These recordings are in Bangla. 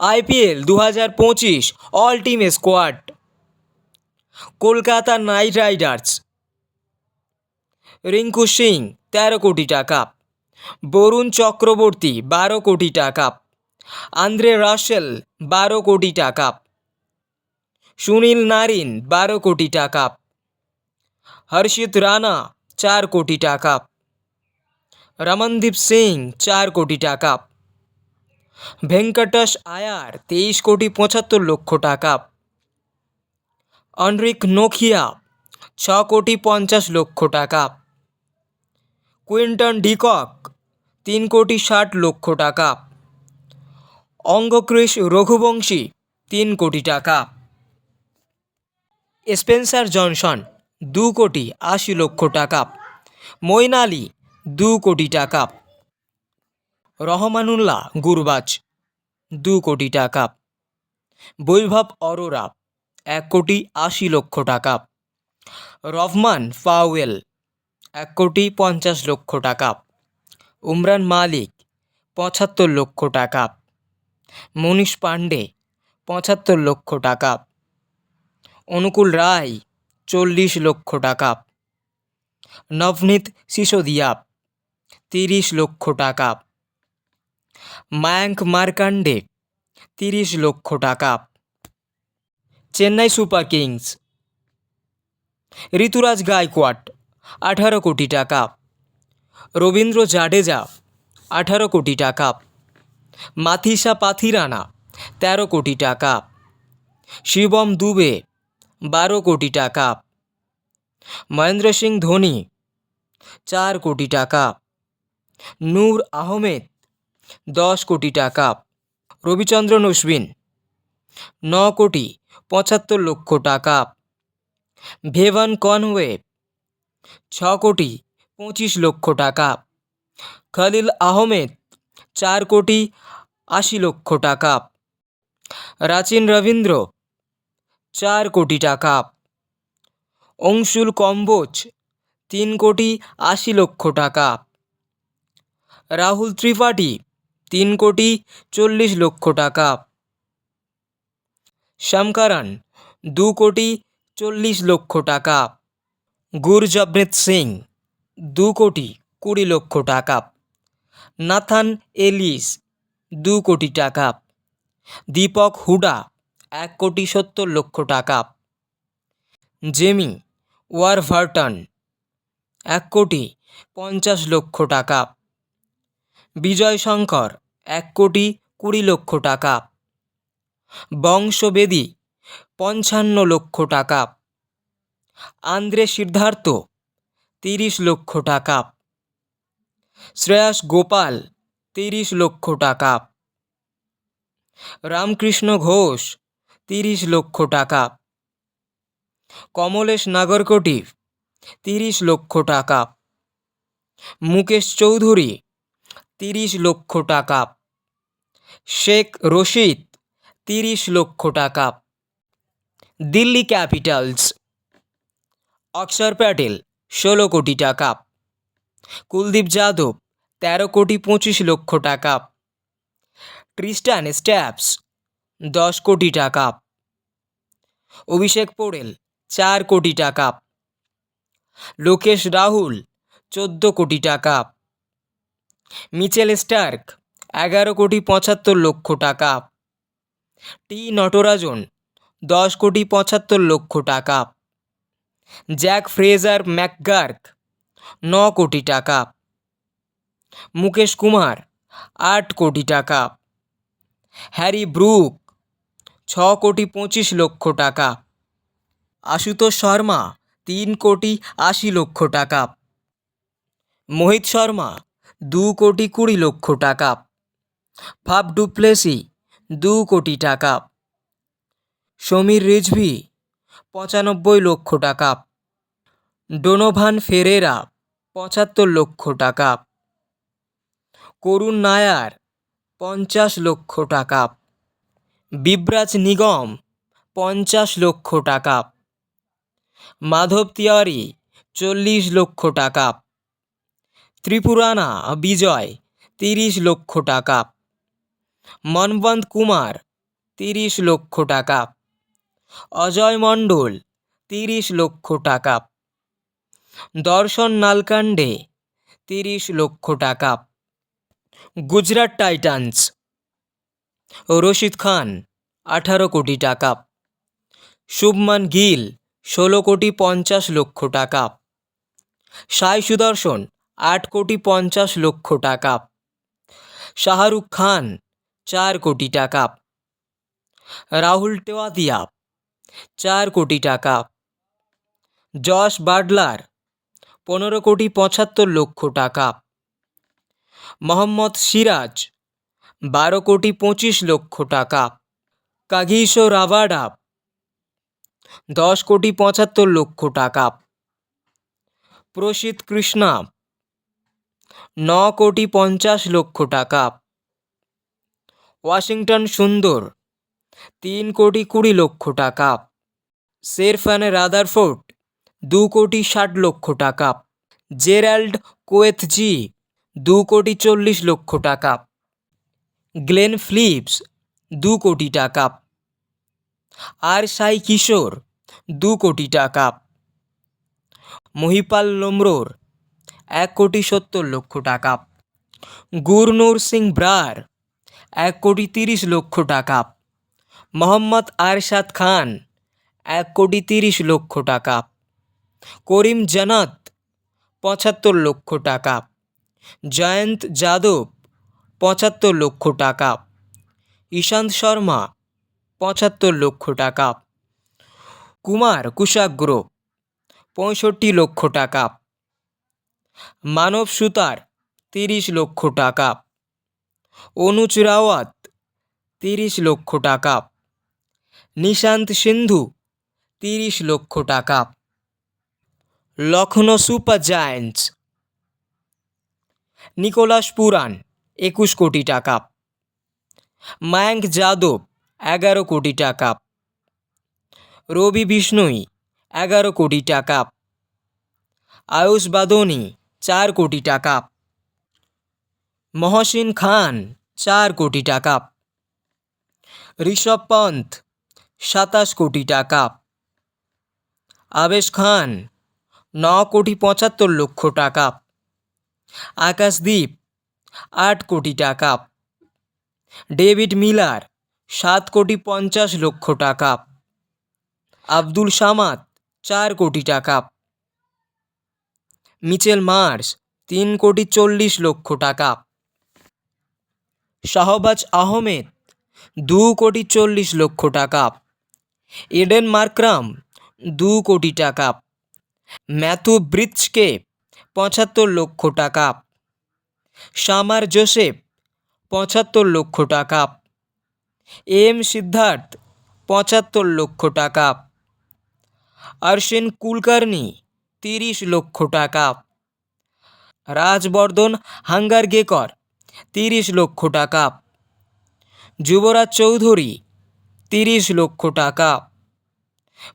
আইপিএল দু হাজার পঁচিশ all team squad Kolkata knight riders Rinku Singh তেরো কোটি টাকা, বরুণ চক্রবর্তী বারো কোটি টাকা, আন্দ্রে রাসেল বারো কোটি টাকা, সুনীল নারিন বারো কোটি টাকা, হর্ষিত রানা চার কোটি টাকা, রমনদীপ সিং চার কোটি টাকা। ভেঙ্কটেশ আয়ার তেইশ কোটি পঁচাত্তর লক্ষ টাকা। অনরিক নোকিয়া, ছ কোটি পঞ্চাশ লক্ষ টাকা। কুইন্টন ডিকক, তিন কোটি ষাট লক্ষ টাকা। অঙ্গক্রিস রঘুবংশী, তিন কোটি টাকা। স্পেন্সার জনসন, দু কোটি আশি লক্ষ টাকা। মইন আলী দু কোটি টাকা। রহমানুল্লাহ, গুরবাজ, দু কোটি টাকা। বৈভব অরোরা, এক কোটি আশি লক্ষ টাকা। রহমান ফাওয়েল এক কোটি পঞ্চাশ লক্ষ টাকা। উমরান মালিক, পঁচাত্তর লক্ষ টাকা। মনীষ পাণ্ডে, পঁচাত্তর লক্ষ টাকা। অনুকূল রায়, চল্লিশ লক্ষ টাকা। নবনীত সিসোদিয়া, তিরিশ লক্ষ টাকা। মায়াঙ্ক মার্কান্ডে তিরিশ লক্ষ টাকা। চেন্নাই সুপার কিংস, ঋতুরাজ গায়কোয়াড, আঠারো কোটি টাকা। রবীন্দ্র জাডেজা, আঠারো কোটি টাকা। মাথিসা পাথিরানা, তেরো কোটি টাকা। শিবম দুবে, বারো কোটি টাকা। মহেন্দ্র সিং ধোনি, চার কোটি টাকা। নূর আহমেদ দশ কোটি টাকা। রবিচন্দ্রন অশ্বিন ন কোটি পঁচাত্তর লক্ষ টাকা। ভেভান কনওয়ে, ছ কোটি পঁচিশ লক্ষ টাকা। খলিল আহমেদ, চার কোটি আশি লক্ষ টাকা। রাচিন রবীন্দ্র, চার কোটি টাকা। অংশুল কম্বোজ, তিন কোটি আশি লক্ষ টাকা। রাহুল ত্রিপাঠী তিন কোটি চল্লিশ লক্ষ টাকা। শ্যামকারান দু কোটি চল্লিশ লক্ষ টাকা। গুরজপ্রীত সিং, দু কোটি কুড়ি লক্ষ টাকা। নাথান এলিস, দু কোটি টাকা। দীপক হুডা, এক কোটি সত্তর লক্ষ টাকা। জেমি ওয়ারভার্টন, এক কোটি পঞ্চাশ লক্ষ টাকা। বিজয় শঙ্কর, এক কোটি কুড়ি লক্ষ টাকা। বংশবেদী, পঞ্চান্ন লক্ষ টাকা। আন্দ্রে সিদ্ধার্থ, তিরিশ লক্ষ টাকা। শ্রেয়াস গোপাল, তিরিশ লক্ষ টাকা। রামকৃষ্ণ ঘোষ, তিরিশ লক্ষ টাকা। কমলেশ নাগরকোটি তিরিশ লক্ষ টাকা। মুকেশ চৌধুরী তিরিশ লক্ষ টাকা। শেখ রশিদ, তিরিশ লক্ষ টাকা। দিল্লি ক্যাপিটালস, অক্ষর প্যাটেল, ষোলো কোটি টাকা। কুলদীপ যাদব, তেরো কোটি পঁচিশ লক্ষ টাকা। ক্রিস্টান স্ট্যাপস, দশ কোটি টাকা। অভিষেক পোড়েল, চার কোটি টাকা। লোকেশ রাহুল, চোদ্দ কোটি টাকা। মিচেল স্টার্ক, এগারো কোটি পঁচাত্তর লক্ষ টাকা। টি নটরাজন, দশ কোটি পঁচাত্তর লক্ষ টাকা। জ্যাক ফ্রেজার ম্যাকগার্ক, ন কোটি টাকা। মুকেশ কুমার, আট কোটি টাকা। হ্যারি ব্রুক, ছ কোটি পঁচিশ লক্ষ টাকা। আশুতোষ শর্মা, তিন কোটি আশি লক্ষ টাকা। মোহিত শর্মা দু কোটি কুড়ি লক্ষ টাকা। ফাফ ডুপ্লেসি, দু কোটি টাকা। সমীর রিজভি, পঁচানব্বই লক্ষ টাকা। ডোনোভান ফেরেরা, পঁচাত্তর লক্ষ টাকা। করুণ নায়ার, পঞ্চাশ লক্ষ টাকা। বিব্রাজ নিগম, পঞ্চাশ লক্ষ টাকা। মাধব তিওয়ারি, চল্লিশ লক্ষ টাকা। ত্রিপুরানা, বিজয়, তিরিশ লক্ষ টাকা। মনবন্ত কুমার, তিরিশ লক্ষ টাকা। অজয় মণ্ডল, তিরিশ লক্ষ টাকা। দর্শন নালকান্ডে, তিরিশ লক্ষ টাকা। গুজরাট টাইটান্স, রশিদ খান, আঠারো কোটি টাকা। শুভমান গিল, ষোলো কোটি পঞ্চাশ লক্ষ টাকা। সাই সুদর্শন আট কোটি পঞ্চাশ লক্ষ টাকা। শাহরুখ খান, চার কোটি টাকা। রাহুল টেওয়াতিয়া, চার কোটি টাকা। যশ বাডলার, পনেরো কোটি পঁচাত্তর লক্ষ টাকা। মোহাম্মদ সিরাজ, বারো কোটি পঁচিশ লক্ষ টাকা। কাগিসো রাভাডা, দশ কোটি পঁচাত্তর লক্ষ টাকা। প্রসিদ্ধ কৃষ্ণা ন কোটি পঞ্চাশ লক্ষ টাকা। ওয়াশিংটন, সুন্দর। তিন কোটি কুড়ি লক্ষ টাকা। সেরফান রাদারফোর্ড, দু কোটি ষাট লক্ষ টাকা। জেরাল্ড কোয়েথজি, দু কোটি চল্লিশ লক্ষ টাকা। গ্লেন ফ্লিপস, দু কোটি টাকা। আর সাই কিশোর, দু কোটি টাকা। মহিপাল লোমরোর এক কোটি সত্তর লক্ষ টাকা। গুরনুর সিং ব্রার, এক কোটি তিরিশ লক্ষ টাকা। মোহাম্মদ আরশাদ খান, এক কোটি তিরিশ লক্ষ টাকা। করিম জানাত পঁচাত্তর লক্ষ টাকা। জয়ন্ত যাদব, পঁচাত্তর লক্ষ টাকা। ঈশান্ত শর্মা, পঁচাত্তর লক্ষ টাকা। কুমার কুশাগ্র, পঁয়ষট্টি লক্ষ টাকা। মানব সুতার তিরিশ লক্ষ টাকা। অনুজ রাওয়াত, তিরিশ লক্ষ টাকা। নিশান্ত সিন্ধু, তিরিশ লক্ষ টাকা। Lucknow super giants. Nicholas Pooran, একুশ কোটি টাকা। মায়াঙ্ক যাদব, এগারো কোটি টাকা। রবি বিষ্ণুই, এগারো কোটি টাকা। আয়ুষ বাদনি চার কোটি টাকা। মহসিন খান, চার কোটি টাকা। ঋষভ পন্থ, সাতাশ কোটি টাকা। আবেশ খান, ন কোটি পঁচাত্তর লক্ষ টাকা। আকাশদ্বীপ আট কোটি টাকা। ডেভিড মিলার, সাত কোটি পঞ্চাশ লক্ষ টাকা। আব্দুল সামাদ, চার কোটি টাকা। মিচেল মার্স, তিন কোটি চল্লিশ লক্ষ টাকা। শাহবাজ আহমেদ, দু কোটি চল্লিশ লক্ষ টাকা। এডেন মার্ক্রাম, দু কোটি টাকা। ম্যাথু ব্রিচকে, পঁচাত্তর লক্ষ টাকা। সামার জোসেফ, পঁচাত্তর লক্ষ টাকা। এম সিদ্ধার্থ, পঁচাত্তর লক্ষ টাকা। আরশেন কুলকার্নি তিরিশ লক্ষ টাকা। রাজবর্ধন হাঙ্গারগেকর, তিরিশ লক্ষ টাকা। যুবরাজ চৌধুরী, তিরিশ লক্ষ টাকা।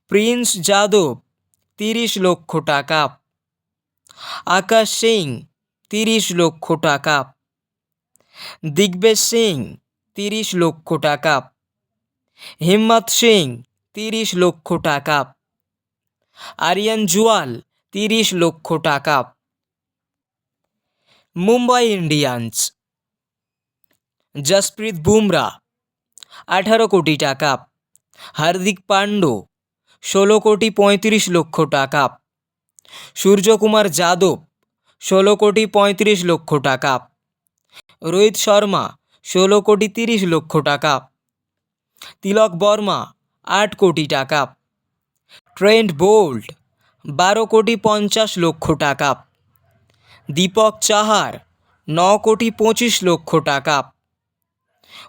প্রিন্স যাদব, তিরিশ লক্ষ টাকা। আকাশ সিং, তিরিশ লক্ষ টাকা। দিগ্বেশ সিং, তিরিশ লক্ষ টাকা। হিম্মত সিং, তিরিশ লক্ষ টাকা। আরিয়ান জুয়াল তিরিশ লক্ষ টাকা। মুম্বাই ইন্ডিয়ান্স। জসপ্রীত বুমরা, আঠারো কোটি টাকা। হার্দিক পাণ্ড্য ষোলো কোটি পঁয়ত্রিশ লক্ষ টাকা। সূর্যকুমার যাদব, ষোলো কোটি পঁয়ত্রিশ লক্ষ টাকা। রোহিত শর্মা, ষোলো কোটি তিরিশ লক্ষ টাকা। তিলক বর্মা, আট কোটি টাকা। ট্রেন্ট বোল্ট বারো কোটি পঞ্চাশ লক্ষ টাকা। দীপক চাহার, ন কোটি পঁচিশ লক্ষ টাকা।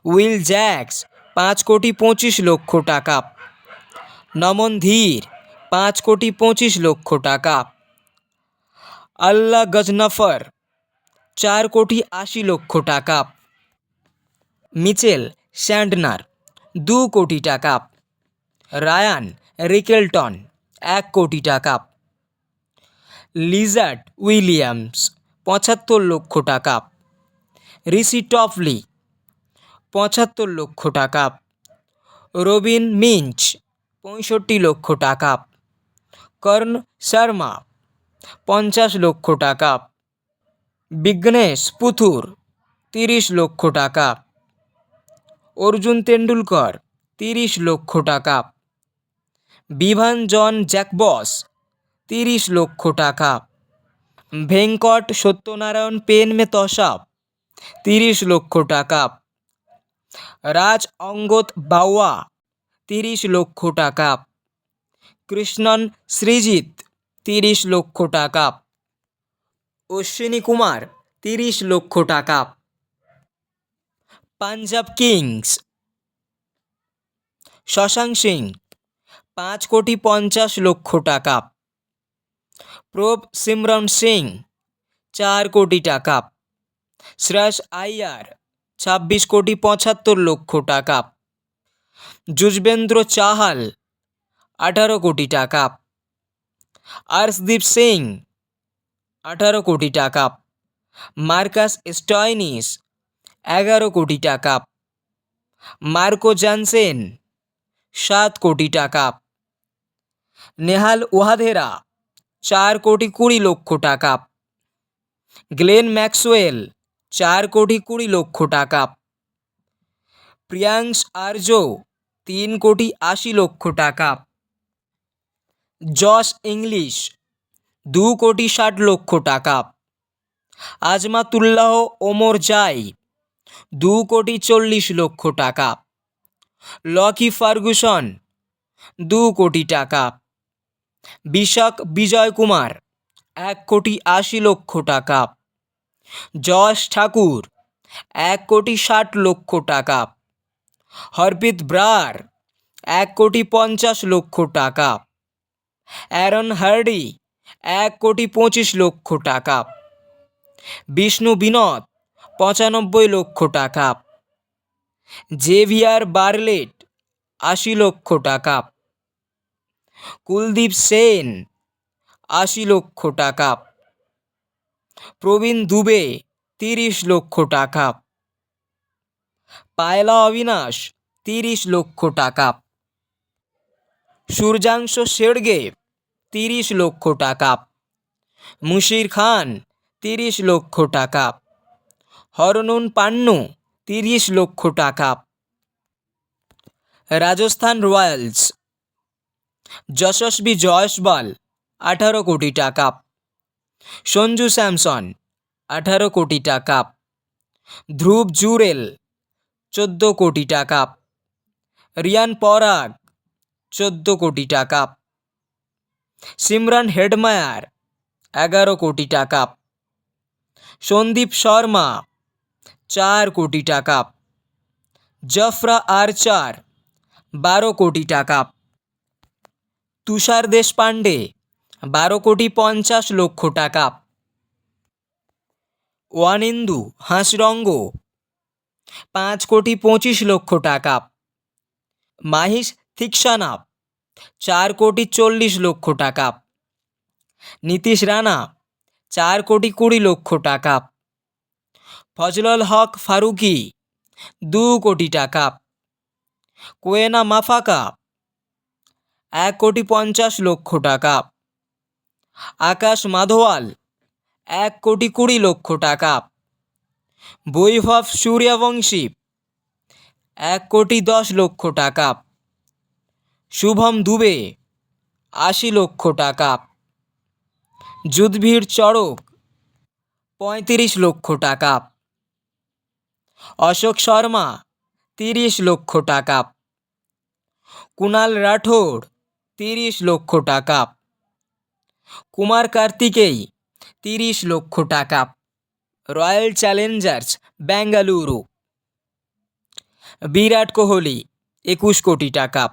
উইল জ্যাক্স, পাঁচ কোটি পঁচিশ লক্ষ টাকা। নমন ধীর, পাঁচ কোটি পঁচিশ লক্ষ টাকা। আল্লাহ গজনফর, চার কোটি আশি লক্ষ টাকা। মিচেল স্যান্ডনার, দু কোটি টাকা। Ryan Rickelton. এক কোটি টাকা। লিজার্ড উইলিয়ামস, পঁচাত্তর লক্ষ টাকা। ঋষি টফলি পঁচাত্তর লক্ষ টাকা। রবিন মিঞ্চ, পঁয়ষট্টি লক্ষ টাকা। কর্ণ শর্মা, পঞ্চাশ লক্ষ টাকা। বিঘ্নেশ পুথুর, তিরিশ লক্ষ টাকা। অর্জুন তেন্ডুলকর, তিরিশ লক্ষ টাকা। বিভান জন জ্যাকবস, তিরিশ লক্ষ টাকা। ভেঙ্কট সত্যনারায়ণ পেন মেতসাব তিরিশ লক্ষ টাকা। রাজ অঙ্গত বাউয়া তিরিশ লক্ষ টাকা। কৃষ্ণন সৃজিত তিরিশ লক্ষ টাকা। অশ্বিনী কুমার, তিরিশ লক্ষ টাকা। পাঞ্জাব কিংস, শশাঙ্ক সিং পাঁচ কোটি পঞ্চাশ লক্ষ টাকা। প্রভ সিমরন সিং, চার কোটি টাকা। শ্রেয়স আইয়ার ছাব্বিশ কোটি পঁচাত্তর লক্ষ টাকা। যুজবেন্দ্র চাহাল, আঠারো কোটি টাকা। আর্শদীপ সিং, আঠারো কোটি টাকা। মার্কাস স্টয়নিস, এগারো কোটি টাকা। মার্কো জানসেন, সাত কোটি টাকা। নেহাল ওয়াধেরা চার কোটি কুড়ি লক্ষ টাকা। গ্লেন ম্যাক্সওয়েল চার কোটি কুড়ি লক্ষ টাকা। প্রিয়াংশ আর্য তিন কোটি আশি লক্ষ টাকা। জস ইংলিশ দু কোটি ষাট লক্ষ টাকা। আজমাতুল্লাহ ওমর জাই দু কোটি চল্লিশ লক্ষ টাকা। লকি ফার্গুসন দু কোটি টাকা। বিশাখ বিজয় কুমার, এক কোটি আশি লক্ষ টাকা। যশ ঠাকুর, এক কোটি ষাট লক্ষ টাকা। হরপ্রীত ব্রার, এক কোটি পঞ্চাশ লক্ষ টাকা। অ্যারন হার্ডি, এক কোটি পঁচিশ লক্ষ টাকা। বিষ্ণু বিনোদ, পঁচানব্বই লক্ষ টাকা। জেভিয়ার বার্লেট, আশি লক্ষ টাকা। কুলদীপ সেন, আশি লক্ষ টাকা। প্রবীণ দুবে, তিরিশ লক্ষ টাকা। পায়লা অবিনাশ, তিরিশ লক্ষ টাকা। সূর্যাংশ শেড়গে তিরিশ লক্ষ টাকা। মুশির খান, তিরিশ লক্ষ টাকা। হরনুন পান্নু, তিরিশ লক্ষ টাকা। রাজস্থান রয়্যালস যশস্বী জয়সওয়াল আঠারো কোটি টাকা। সঞ্জু স্যামসন, আঠারো কোটি টাকা। ধ্রুব জুরেল, চোদ্দ কোটি টাকা। রিয়ান পরাগ, চোদ্দ কোটি টাকা। সিমরান হেডমায়ার, এগারো কোটি টাকা। সন্দীপ শর্মা, চার কোটি টাকা। জফরা আরচার, বারো কোটি টাকা। তুষার দেশপাণ্ডে, বারো কোটি পঞ্চাশ লক্ষ টাকা। ওয়ানিন্দু, হাঁসরঙ্গ, পাঁচ কোটি পঁচিশ লক্ষ টাকা। মাহিশ থিকসানাপ, চার কোটি চল্লিশ লক্ষ টাকা। নীতিশ রানা, চার কোটি কুড়ি লক্ষ টাকা। ফজলল হক ফারুকি, দু কোটি টাকা। কোয়েনা মাফাকা এক কোটি পঞ্চাশ লক্ষ টাকা। আকাশ মাধোয়াল, এক কোটি কুড়ি লক্ষ টাকা। বৈভব সূর্যবংশী, এক কোটি দশ লক্ষ টাকা। শুভম দুবে, আশি লক্ষ টাকা। যুদ্ধবীর চড়ক, পঁয়ত্রিশ লক্ষ টাকা। অশোক শর্মা, তিরিশ লক্ষ টাকা। কুণাল রাঠোর তিরিশ লক্ষ টাকা। কুমার কার্তিকেই তিরিশ লক্ষ টাকা। Royal Challengers, Bengaluru. বিরাট কোহলি, একুশ কোটি টাকা।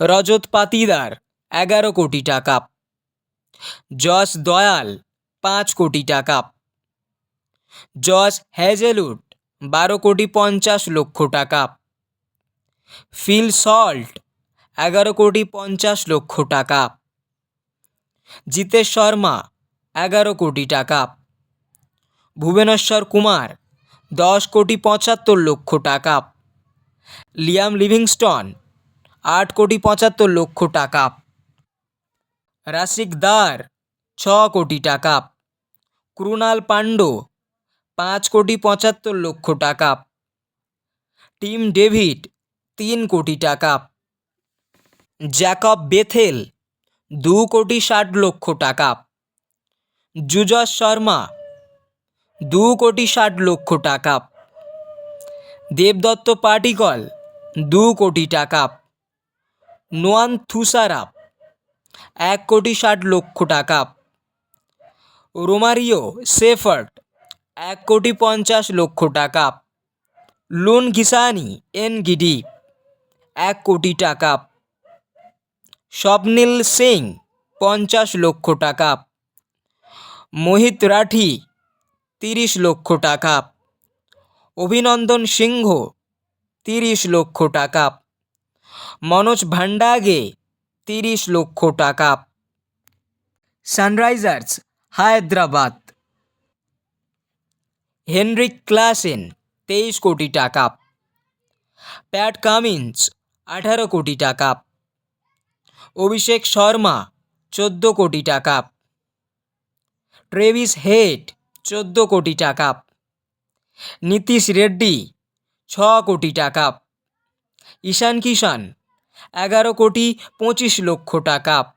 রজত পাতিদার, এগারো কোটি টাকা। যশ দয়াল, পাঁচ কোটি টাকা। যশ হ্যাজেলুড বারো কোটি পঞ্চাশ লক্ষ টাকা। ফিল সল্ট এগারো কোটি পঞ্চাশ লক্ষ টাকা। জিতেশ শর্মা, এগারো কোটি টাকা। ভুবনেশ্বর কুমার, দশ কোটি পঁচাত্তর লক্ষ টাকা। লিয়াম লিভিংস্টন, আট কোটি পঁচাত্তর লক্ষ টাকা। রাশিক দার, ছ কোটি টাকা। ক্রুনাল পাণ্ডো, পাঁচ কোটি পঁচাত্তর লক্ষ টাকা। টিম ডেভিড, তিন কোটি টাকা। জ্যাকব বেথেল, দু কোটি ষাট লক্ষ টাকা। যুজস শর্মা, দু কোটি ষাট লক্ষ টাকা। দেবদত্ত পাটিকল দু কোটি টাকা। নোয়ান থুসারাপ, এক কোটি ষাট লক্ষ টাকা। রোমারিও সেফার্ট এক কোটি পঞ্চাশ লক্ষ টাকা। লুন ঘিসানি এন গিডি এক কোটি টাকা। স্বপ্নিল সিং, পঞ্চাশ লক্ষ টাকা। মোহিত রাঠি, তিরিশ লক্ষ টাকা। অভিনন্দন সিংহ, তিরিশ লক্ষ টাকা। মনোজ ভান্ডাগে, তিরিশ লক্ষ টাকা। সানরাইজার্স, হায়দ্রাবাদ। হেনরিক ক্লাসেন, তেইশ কোটি টাকা। প্যাট কামিন্স, আঠারো কোটি টাকা। অভিষেক শর্মা, চোদ্দ কোটি টাকা। ট্রেভিস হেড, চোদ্দ কোটি টাকা। নীতিশ রেড্ডি, ছ কোটি টাকা। ঈশান কিষান এগারো কোটি পঁচিশ লক্ষ টাকা।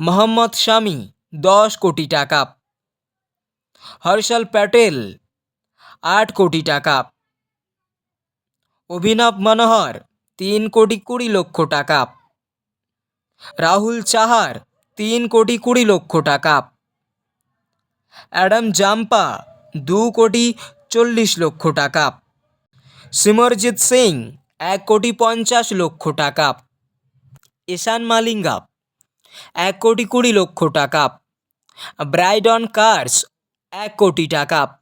মোহাম্মদ শামি, দশ কোটি টাকা। হর্ষল প্যাটেল, আট কোটি টাকা। অভিনব মনোহর, তিন কোটি কুড়ি লক্ষ টাকা। রাহুল চাহার, তিন কোটি কুড়ি লক্ষ টাকা। অ্যাডাম জাম্পা, দু কোটি চল্লিশ লক্ষ টাকা। সিমরজিৎ সিং, এক কোটি পঞ্চাশ লক্ষ টাকা। ঈশান মালিঙ্গা, এক কোটি কুড়ি লক্ষ টাকা। ব্রাইডন কার্স, এক কোটি টাকা।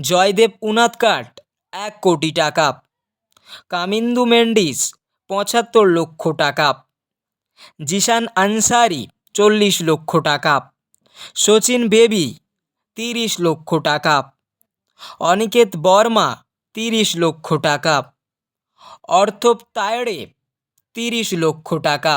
জয়দেব উনাদকাট এক কোটি টাকা। কামিন্দু মেন্ডিস, পঁচাত্তর লক্ষ টাকা। জিশান আনসারি চল্লিশ লক্ষ টাকা। সচিন বেবি তিরিশ লক্ষ টাকা। অনিকেত বর্মা তিরিশ লক্ষ টাকা। অর্থব তায়ড়ে তিরিশ লক্ষ টাকা।